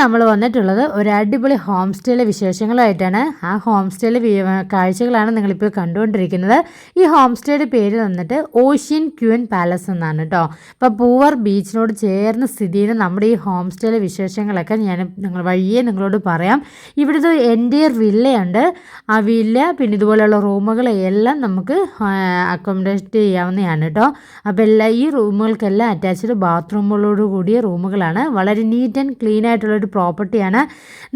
നമ്മൾ വന്നിട്ടുള്ളത് ഒരു അടിപൊളി ഹോം സ്റ്റേയിലെ വിശേഷങ്ങളുമായിട്ടാണ് ആ ഹോം സ്റ്റേയിലെ കാഴ്ചകളാണ് നിങ്ങളിപ്പോൾ കണ്ടുകൊണ്ടിരിക്കുന്നത്. ഈ ഹോം സ്റ്റേയുടെ പേര് വന്നിട്ട് ഓഷ്യൻ ക്യൂൻ പാലസ് എന്നാണ് കേട്ടോ അപ്പോൾ പൂവർ ബീച്ചിനോട് ചേർന്ന് സ്ഥിതി ചെയ്യുന്ന നമ്മുടെ ഈ ഹോം സ്റ്റേയിലെ വിശേഷങ്ങളൊക്കെ ഞാൻ നിങ്ങൾ വഴിയെ നിങ്ങളോട് പറയാം. ഇവിടുത്തെ എന്റെ വില്ലയുണ്ട്. ആ വില്ല പിന്നെ ഇതുപോലെയുള്ള റൂമുകളെല്ലാം നമുക്ക് അക്കോമഡേറ്റ് ചെയ്യാവുന്നതാണ് കേട്ടോ അപ്പോൾ എല്ലാ ഈ റൂമുകൾക്കെല്ലാം അറ്റാച്ച്ഡ് ബാത്റൂമുകളോട് കൂടിയ റൂമുകളാണ്. വളരെ നീറ്റ് ആൻഡ് ക്ലീൻ ആയിട്ടുള്ളൊരു പ്രോപ്പർട്ടിയാണ്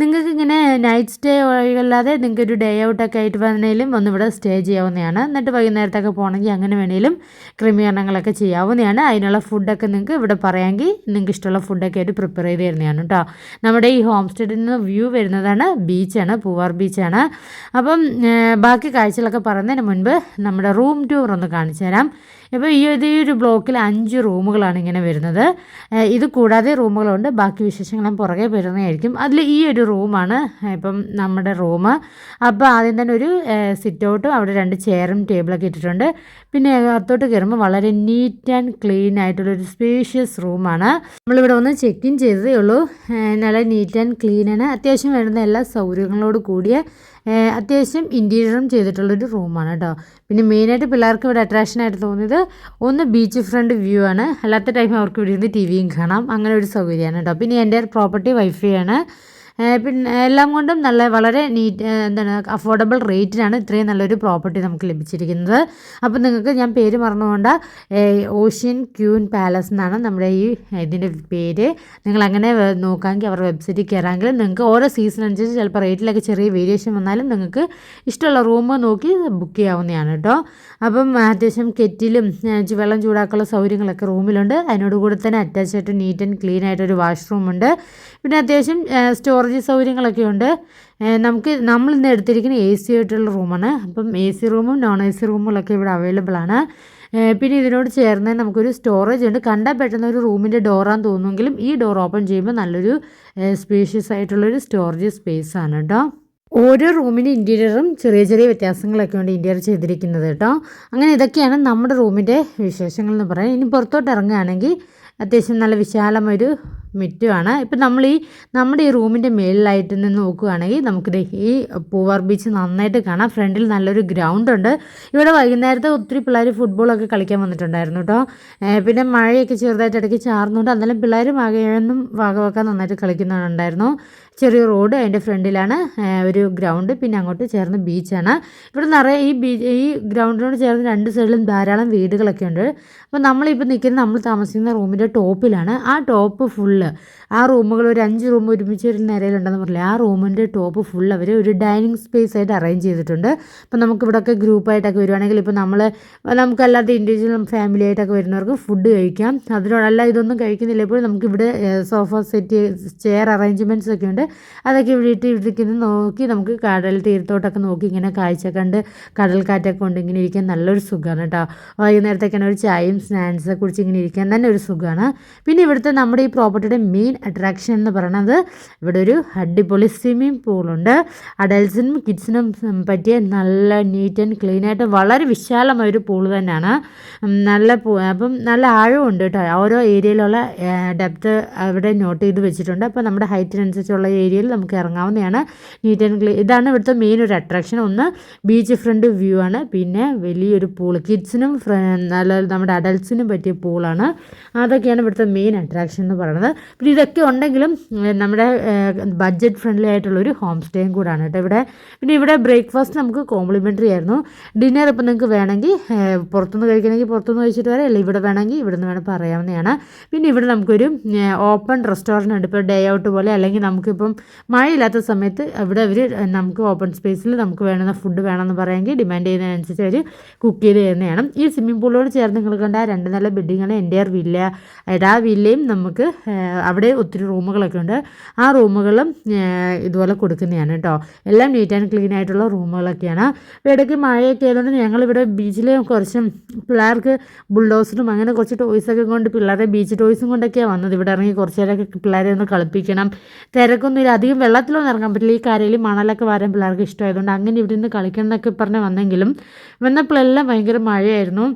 നിങ്ങൾക്ക് ഇങ്ങനെ നൈറ്റ് സ്റ്റേ അല്ലാതെ നിങ്ങൾക്ക് ഒരു ഡേ ഔട്ടൊക്കെ ആയിട്ട് വേണേലും ഒന്ന് ഇവിടെ സ്റ്റേ ചെയ്യാവുന്നതാണ്. എന്നിട്ട് വൈകുന്നേരത്തൊക്കെ പോകണമെങ്കിൽ അങ്ങനെ വേണേലും ക്രമീകരണങ്ങളൊക്കെ ചെയ്യാവുന്നതാണ്. അതിനുള്ള ഫുഡൊക്കെ നിങ്ങൾക്ക് ഇവിടെ പറയാമെങ്കിൽ നിങ്ങൾക്ക് ഇഷ്ടമുള്ള ഫുഡൊക്കെ ആയിട്ട് പ്രിപ്പയർ ചെയ്ത് തരുന്നതാണ് കേട്ടോ. നമ്മുടെ ഈ ഹോം സ്റ്റേഡിൽ നിന്ന് വ്യൂ വരുന്നതാണ് ബീച്ചാണ് പൂവാർ ബീച്ചാണ് അപ്പം ബാക്കി കാഴ്ചകളൊക്കെ പറയുന്നതിന് മുൻപ് നമ്മുടെ റൂം ടൂർ ഒന്ന് കാണിച്ചു തരാം ഇപ്പോൾ ഈ ഒരു ഈ ഒരു ബ്ലോക്കിൽ അഞ്ച് റൂമുകളാണ് ഇങ്ങനെ വരുന്നത്. ഇത് കൂടാതെ റൂമുകളുണ്ട്. ബാക്കി വിശേഷങ്ങളും പുറകെ വരുന്നതായിരിക്കും. അതിൽ ഈ ഒരു റൂമാണ് ഇപ്പം നമ്മുടെ റൂം. അപ്പോൾ ആദ്യം തന്നെ ഒരു സിറ്റ് ഔട്ടും അവിടെ രണ്ട് ചെയറും ടേബിളൊക്കെ ഇട്ടിട്ടുണ്ട്. പിന്നെ അകത്തോട്ട് കയറുമ്പോൾ വളരെ നീറ്റ് ആൻഡ് ക്ലീൻ ആയിട്ടുള്ളൊരു സ്പേഷ്യസ് റൂമാണ്. നമ്മളിവിടെ ഒന്ന് ചെക്ക് ഇൻ ചെയ്തതേ ഉള്ളൂ. നല്ല നീറ്റ് ആൻഡ് ക്ലീൻ ക്ലീനാണ് അത്യാവശ്യം വരുന്ന എല്ലാ സൗകര്യങ്ങളോട് കൂടിയ അത്യാവശ്യം ഇന്റീരിയറും ചെയ്തിട്ടുള്ളൊരു റൂമാണ് കേട്ടോ. പിന്നെ മെയിനായിട്ട് പിള്ളേർക്ക് ഇവിടെ അട്രാക്ഷനായിട്ട് തോന്നിയത് ഒന്ന് ബീച്ച് ഫ്രണ്ട് വ്യൂ ആണ്. അല്ലാത്ത ടൈം അവർക്ക് ഇവിടെ ഇരുന്ന് ടി വിയും കാണാം. അങ്ങനെ ഒരു സൗകര്യമാണ് കേട്ടോ. പിന്നെ എന്റെ പ്രോപ്പർട്ടി വൈഫൈ ആണ്. പിന്നെ എല്ലാം കൊണ്ടും നല്ല വളരെ നീറ്റ് എന്താണ് അഫോർഡബിൾ റേറ്റിനാണ് ഇത്രയും നല്ലൊരു പ്രോപ്പർട്ടി നമുക്ക് ലഭിച്ചിരിക്കുന്നത്. അപ്പോൾ നിങ്ങൾക്ക് ഞാൻ പേര് മറന്നുകൊണ്ട് ഓഷ്യൻ ക്യൂൻ പാലസ് എന്നാണ് നമ്മുടെ ഈ ഇതിന്റെ പേര്. നിങ്ങൾ അങ്ങനെ നോക്കാമെങ്കിൽ അവരുടെ വെബ്സൈറ്റിൽ കയറാമെങ്കിൽ നിങ്ങൾക്ക് ഓരോ സീസൺ അനുസരിച്ച് ചിലപ്പോൾ റേറ്റിലൊക്കെ ചെറിയ വേരിയേഷൻ വന്നാലും നിങ്ങൾക്ക് ഇഷ്ടമുള്ള റൂം നോക്കി ബുക്ക് ചെയ്യാവുന്നതാണ് കേട്ടോ. അപ്പം അത്യാവശ്യം കെറ്റിലും വെള്ളം ചൂടാക്കാനുള്ള സൗകര്യങ്ങളൊക്കെ റൂമിലുണ്ട് അതിനോട് കൂടെ തന്നെ അറ്റാച്ച് ആയിട്ട് നീറ്റ് ആൻഡ് ക്ലീൻ ആയിട്ടൊരു വാഷ്റൂമുണ്ട് പിന്നെ അത്യാവശ്യം സ്റ്റോറേജ് സൗകര്യങ്ങളൊക്കെ ഉണ്ട്. നമുക്ക് നമ്മൾ ഇന്ന് എടുത്തിരിക്കുന്ന എ സി ആയിട്ടുള്ള റൂമാണ്. അപ്പം എ സി റൂമും നോൺ എ സി റൂമുകളൊക്കെ ഇവിടെ അവൈലബിൾ ആണ്. പിന്നെ ഇതിനോട് ചേർന്ന് നമുക്കൊരു സ്റ്റോറേജ് ഉണ്ട്. കണ്ടാൽ പെട്ടെന്ന് ഒരു റൂമിന്റെ ഡോറാന്ന് തോന്നുമെങ്കിലും ഈ ഡോർ ഓപ്പൺ ചെയ്യുമ്പോൾ നല്ലൊരു സ്പേഷ്യസ് ആയിട്ടുള്ളൊരു സ്റ്റോറേജ് സ്പേസ് ആണ് കേട്ടോ ഓരോ റൂമിന്റെ ഇന്റീരിയറും ചെറിയ ചെറിയ വ്യത്യാസങ്ങളൊക്കെ ഉണ്ട് ഇന്റീരിയർ ചെയ്തിരിക്കുന്നത് കേട്ടോ അങ്ങനെ ഇതൊക്കെയാണ് നമ്മുടെ റൂമിന്റെ വിശേഷങ്ങൾ എന്ന് പറയാം. ഇനി പുറത്തോട്ട് ഇറങ്ങുകയാണെങ്കിൽ അത്യാവശ്യം നല്ല വിശാലമൊരു മിറ്റുമാണ് ഇപ്പം നമ്മൾ ഈ നമ്മുടെ ഈ റൂമിന്റെ മേളിലായിട്ട് നിന്ന് നോക്കുകയാണെങ്കിൽ നമുക്ക് ഈ പൂവാർ ബീച്ച് നന്നായിട്ട് കാണാം. ഫ്രണ്ടിൽ നല്ലൊരു ഗ്രൗണ്ട് ഉണ്ട്. ഇവിടെ വൈകുന്നേരത്തെ ഒത്തിരി പിള്ളേർ ഫുട്ബോളൊക്കെ കളിക്കാൻ വന്നിട്ടുണ്ടായിരുന്നു കേട്ടോ. പിന്നെ മഴയൊക്കെ ചെറുതായിട്ട് ഇടയ്ക്ക് ചാർന്നുകൊണ്ട് അന്നേരം പിള്ളേർ മകയൊന്നും വകവെക്കാൻ നന്നായിട്ട് കളിക്കുന്നുണ്ടായിരുന്നു ചെറിയ റോഡ് അതിന്റെ ഫ്രണ്ടിലാണ് ഒരു ഗ്രൗണ്ട് പിന്നെ അങ്ങോട്ട് ചേർന്ന് ബീച്ചാണ്. ഇവിടെ നിറയെ ഈ ബീച്ച് ഈ ഗ്രൗണ്ടിനോട് ചേർന്ന് രണ്ട് സൈഡിലും ധാരാളം വീടുകളൊക്കെ ഉണ്ട്. അപ്പോൾ നമ്മളിപ്പോൾ നിൽക്കുന്നത് നമ്മൾ താമസിക്കുന്ന റൂമിന്റെ ടോപ്പിലാണ്. ആ ടോപ്പ് ഫുള്ള് ആ റൂമുകൾ ഒരു അഞ്ച് റൂം ഒരുമിച്ച് ഒരു നിരയിലുണ്ടെന്ന് പറഞ്ഞില്ല? ആ റൂമിന്റെ ടോപ്പ് ഫുൾ അവർ ഒരു ഡൈനിങ് സ്പേസ് ആയിട്ട് അറേഞ്ച് ചെയ്തിട്ടുണ്ട്. അപ്പോൾ ഇവിടെയൊക്കെ ഗ്രൂപ്പായിട്ടൊക്കെ വരുവാണെങ്കിൽ ഇപ്പോൾ നമ്മൾ നമുക്കല്ലാത്ത ഇൻഡിവിജ്വൽ ഫാമിലി ആയിട്ടൊക്കെ വരുന്നവർക്ക് ഫുഡ് കഴിക്കാം. അതിനോടല്ല ഇതൊന്നും കഴിക്കുന്നില്ല. ഇപ്പോൾ നമുക്കിവിടെ സോഫ സെറ്റ് ചെയർ അറേഞ്ച്മെന്റ്സ് ഒക്കെ ഉണ്ട്. അതൊക്കെ ഇവിടെ ഇട്ട് ഇരിക്കുന്നത് നോക്കി നമുക്ക് കടൽ തീരത്തോട്ടൊക്കെ നോക്കി ഇങ്ങനെ കാഴ്ച കണ്ട് കടൽ കാറ്റൊക്കെ കൊണ്ട് ഇങ്ങനെ ഇരിക്കാൻ നല്ലൊരു സുഖമാണ് കേട്ടോ. വൈകുന്നേരത്തേക്കാണ് ഒരു ചായയും സ്നാക്സ് കുടിച്ച് ഇങ്ങനെ ഇരിക്കാൻ തന്നെ ഒരു സുഖമാണ്. പിന്നെ ഇവിടുത്തെ നമ്മുടെ ഈ പ്രോപ്പർട്ടിയുടെ മെയിൻ അട്രാക്ഷൻ എന്ന് പറയുന്നത് ഇവിടെ ഒരു അടിപൊളി സ്വിമ്മിംഗ് പൂളുണ്ട് അഡൽസിനും കിഡ്സിനും പറ്റിയ നല്ല നീറ്റ് ആൻഡ് ക്ലീൻ ആയിട്ട് വളരെ വിശാലമായ ഒരു പൂൾ തന്നെയാണ്. നല്ല പൂ അപ്പം നല്ല ആഴമുണ്ട് കേട്ടോ. ഓരോ ഏരിയയിലുള്ള ഡെപ്ത് അവിടെ നോട്ട് ചെയ്ത് വെച്ചിട്ടുണ്ട്. അപ്പോൾ നമ്മുടെ ഹൈറ്റിനനുസരിച്ചുള്ള ഏരിയയിൽ നമുക്ക് ഇറങ്ങാവുന്നതാണ്. നീറ്റ് ആൻഡ് ക്ലീൻ ഇതാണ് ഇവിടുത്തെ മെയിൻ ഒരു അട്രാക്ഷൻ ഒന്ന് ബീച്ച് ഫ്രണ്ട് വ്യൂ ആണ്. പിന്നെ വലിയൊരു പൂൾ കിഡ്സിനും നല്ല നമ്മുടെ അഡൽസിനും പറ്റിയ പൂളാണ് അതൊക്കെയാണ് ഇവിടുത്തെ മെയിൻ അട്രാക്ഷൻ എന്ന് പറയുന്നത്. പിന്നെ ഇതൊക്കെ ഉണ്ടെങ്കിലും നമ്മുടെ ബഡ്ജറ്റ് ഫ്രണ്ട്ലി ആയിട്ടുള്ളൊരു ഹോം സ്റ്റേയും കൂടാണ് കേട്ടോ ഇവിടെ. പിന്നെ ഇവിടെ ബ്രേക്ക്ഫാസ്റ്റ് നമുക്ക് കോംപ്ലിമെന്ററി ആയിരുന്നു. ഡിന്നർ ഇപ്പം നിങ്ങൾക്ക് വേണമെങ്കിൽ പുറത്തുനിന്ന് കഴിക്കണമെങ്കിൽ പുറത്തുനിന്ന് കഴിച്ചിട്ട് വരാം. അല്ലെങ്കിൽ ഇവിടെ വേണമെങ്കിൽ ഇവിടെ നിന്ന് വേണം പറയാവുന്നതാണ്. പിന്നെ ഇവിടെ നമുക്കൊരു ഓപ്പൺ റെസ്റ്റോറന്റ് ഉണ്ട്. ഇപ്പോൾ ഡേ ഔട്ട് പോലെ അല്ലെങ്കിൽ നമുക്കിപ്പം മഴയില്ലാത്ത സമയത്ത് ഇവിടെ അവർ നമുക്ക് ഓപ്പൺ സ്പേസിൽ നമുക്ക് വേണമെന്ന ഫുഡ് വേണമെന്ന് പറയുമെങ്കിൽ ഡിമാൻഡ് ചെയ്യുന്നതിനനുസരിച്ച് അവർ കുക്ക് ചെയ്ത് തരുന്നതാണ്. ഈ സ്വിമ്മിംഗ് പൂളിനോട് ചേർന്ന് നിങ്ങൾ കണ്ട രണ്ട് നല്ല ബിൽഡിങ്ങാണ് എന്റെ വില്ല ആ വില്ലയും നമുക്ക് അവിടെ ഒത്തിരി റൂമുകളൊക്കെ ഉണ്ട്. ആ റൂമുകളും ഇതുപോലെ കൊടുക്കുന്നതാണ് കേട്ടോ. എല്ലാം നീറ്റ് ആൻഡ് ക്ലീൻ ആയിട്ടുള്ള റൂമുകളൊക്കെയാണ്. ഇടയ്ക്ക് മഴയൊക്കെ ആയതുകൊണ്ട് ഞങ്ങളിവിടെ ബീച്ചിൽ കുറച്ചും പിള്ളേർക്ക് ബുൾഡോസറും അങ്ങനെ കുറച്ച് ടോയ്സൊക്കെ കൊണ്ട് പിള്ളേരെ ബീച്ച് ടോയ്സും കൊണ്ടൊക്കെയാണ് വന്നത്. ഇവിടെ ഇറങ്ങി കുറച്ച് നേരമൊക്കെ പിള്ളേരെ ഒന്ന് കളിപ്പിക്കണം. തിരക്കൊന്നുമില്ല അധികം വെള്ളത്തിലൊന്നും ഇറങ്ങാൻ പറ്റില്ല. ഈ കരയിൽ മണലൊക്കെ വരാൻ പിള്ളേർക്ക് ഇഷ്ടമായതുകൊണ്ട് അങ്ങനെ ഇവിടെ നിന്ന് കളിക്കണം എന്നൊക്കെ പറഞ്ഞ് വന്നെങ്കിലും വന്നപ്പോഴെല്ലാം ഭയങ്കര മഴയായിരുന്നു.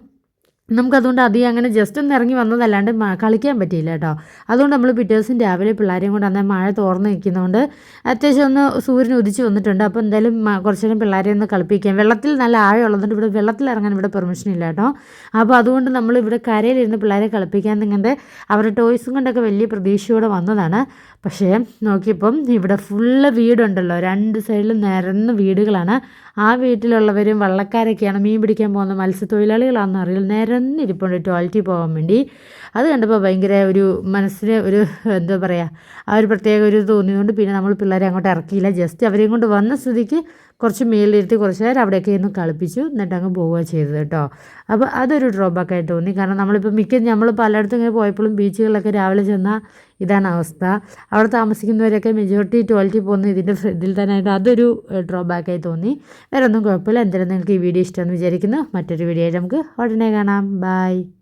നമുക്കതുകൊണ്ട് അധികം അങ്ങനെ ജസ്റ്റ് ഒന്ന് ഇറങ്ങി വന്നതല്ലാണ്ട് കളിക്കാൻ പറ്റിയില്ല കേട്ടോ. അതുകൊണ്ട് നമ്മൾ പിറ്റേ ദിവസം രാവിലെ പിള്ളേരെയും കൊണ്ട് അന്നേ മഴ തോർന്ന് നിൽക്കുന്നതുകൊണ്ട് അത്യാവശ്യം ഒന്ന് സൂര്യൻ ഉദിച്ച് വന്നിട്ടുണ്ട്. അപ്പോൾ എന്തായാലും കുറച്ച് നേരം പിള്ളേരെ ഒന്ന് കളിപ്പിക്കാം. വെള്ളത്തിൽ നല്ല ആഴമുള്ളതുകൊണ്ട് ഇവിടെ വെള്ളത്തിൽ ഇറങ്ങാൻ ഇവിടെ പെർമിഷൻ ഇല്ല കേട്ടോ. അപ്പോൾ അതുകൊണ്ട് നമ്മൾ ഇവിടെ കരയിലിരുന്ന് പിള്ളേരെ കളിപ്പിക്കാൻ നിങ്ങളുടെ അവരുടെ ടോയ്സും കൊണ്ടൊക്കെ വലിയ പ്രതീക്ഷയോടെ വന്നതാണ്. പക്ഷേ നോക്കിയപ്പം ഇവിടെ ഫുള്ള് വീടുണ്ടല്ലോ. രണ്ട് സൈഡിൽ നിരന്ന വീടുകളാണ്. ആ വീട്ടിലുള്ളവരും വള്ളക്കാരൊക്കെയാണ് മീൻ പിടിക്കാൻ പോകുന്ന മത്സ്യത്തൊഴിലാളികളാണെന്ന് അറിയില്ല. നിരന്നിരിപ്പുണ്ട് ടോയ്ലറ്റിൽ പോകാൻ വേണ്ടി. അത് കണ്ടപ്പോൾ ഭയങ്കര ഒരു മനസ്സിന് ഒരു എന്താ പറയുക ആ ഒരു പ്രത്യേക ഒരു തോന്നിയതുകൊണ്ട് പിന്നെ നമ്മൾ പിള്ളേരെ അങ്ങോട്ട് ഇറക്കിയില്ല. ജസ്റ്റ് അവരെയും കൊണ്ട് വന്ന സ്ഥിതിക്ക് കുറച്ച് മേലിരുത്തി കുറച്ച് നേരം അവിടെയൊക്കെ ഒന്ന് കളിപ്പിച്ചു. എന്നിട്ട് അങ്ങ് പോവുക ചെയ്തത് കേട്ടോ. അപ്പോൾ അതൊരു ഡ്രോബാക്ക് ആയിട്ട് തോന്നി. കാരണം നമ്മളിപ്പോൾ മിക്ക നമ്മൾ പലയിടത്തും ഇങ്ങനെ പോയപ്പോഴും ബീച്ചുകളിലൊക്കെ രാവിലെ ചെന്നാൽ ഇതാണ് അവസ്ഥ. അവിടെ താമസിക്കുന്നവരൊക്കെ മെജോറിറ്റി ടോയ്ലറ്റിൽ പോകുന്ന ഇതിന്റെ ഇതിൽ തന്നെ ആയിട്ട് അതൊരു ഡ്രോബാക്കായി തോന്നി. വേറെ ഒന്നും കുഴപ്പമില്ല. എന്തായാലും നിങ്ങൾക്ക് ഈ വീഡിയോ ഇഷ്ടമെന്ന് വിചാരിക്കുന്നു. മറ്റൊരു വീഡിയോ ആയിട്ട് നമുക്ക് ഉടനെ കാണാം. ബൈ